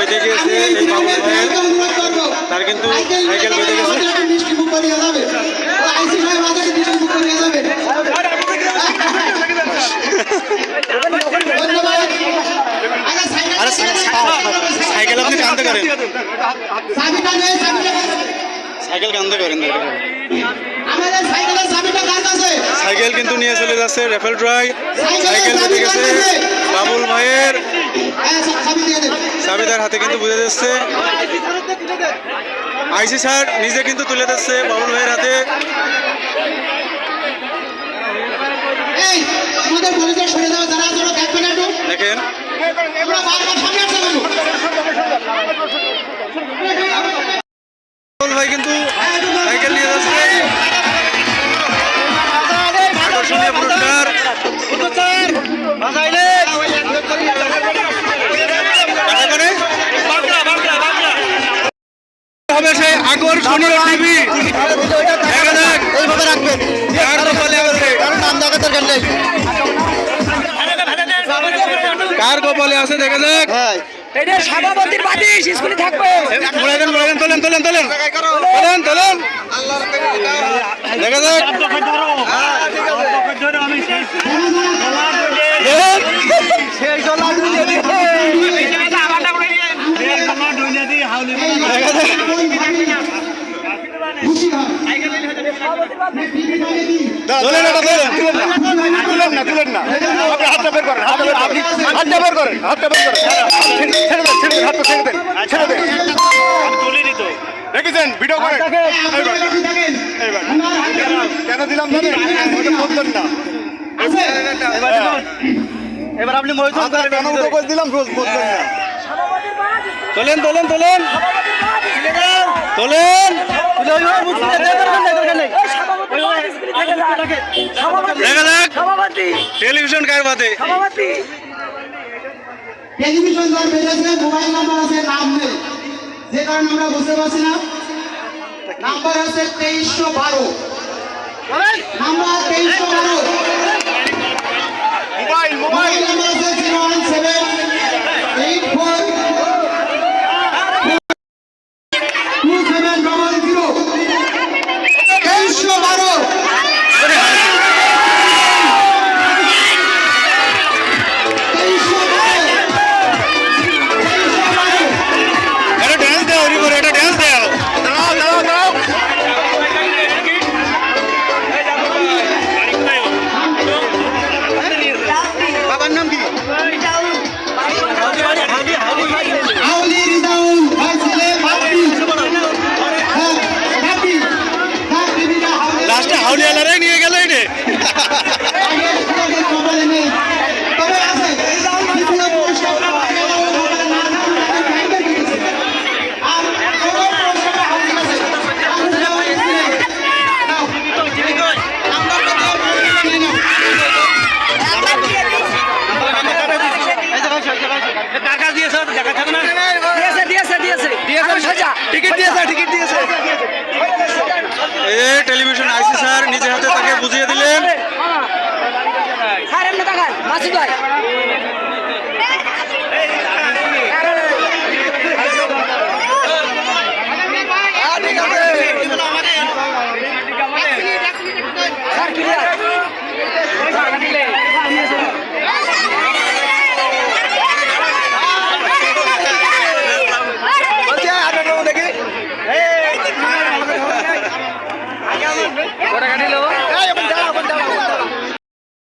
বেঁধে গিয়েছে এই বাবুল ভাইয়ের তার কিন্তু সাইকেল বেঁধে গেছে। আরে সাইকেল আপনি কান্দে করেন। সাইকেল কান্দে করেন সাইকেল কিন্তু নিয়ে চলে যাচ্ছে রেফেল ড্রাই সাইকেল বেঁধে গেছে বাবুল ভাইয়ের। হ্যাঁ তার হাতে কিন্তু বুঝে যাচ্ছে। আইসি স্যার নিজে কিন্তু তুলে দিচ্ছে বাবুল ভাইয়ের হাতে। এই হবে সেই আকর্ষণীয় টিভি। এইভাবে রাখবেন। কার কপালে আছে দেখা যাক হ্যাঁ। এটা সভাপতির বাদিস স্কুলে থাকবে। মোড়াই দেন মোড়াই দেন তোলেন তোলেন তোলেন। তোলেন তোলেন। দেখা যাক দেন। দেখা যাক। খুশি হয় তোলেন এটা তোলেন তুলেন না তুলেন না। আপনি হাতটা বের করেন হাতটা করেন। হাতটা বের করেন হাতটা বের করেন। ছেড়ে দেন ছেড়ে দেন হাতটা ছেড়ে দেন ছেড়ে দেন। দেখেছেন ভিডিও করেন এইবার, এইবার। কেন দিলাম জানেন ওটা বলতেন না। এবার আপনি হাতটা কেন উঠে করে দিলাম বলতেন না। তোলেন তোলেন তোলেন। তোলেন দেখা যাক সভাপতি টেলিভিশন কার বাদে? টেলিভিশন যার মোবাইল নাম্বার আছে নাম নেই। যে কারণে আমরা বুঝতে পারছি না। নাম্বার আছে তেইশশো বারো। নাম্বার তেইশশো বারো। Mobile mobile. মোবাইল নাম্বার আছে জিরো ওয়ান সেভেন। নিয়ে গেলেই এটা মাসুদ ভাই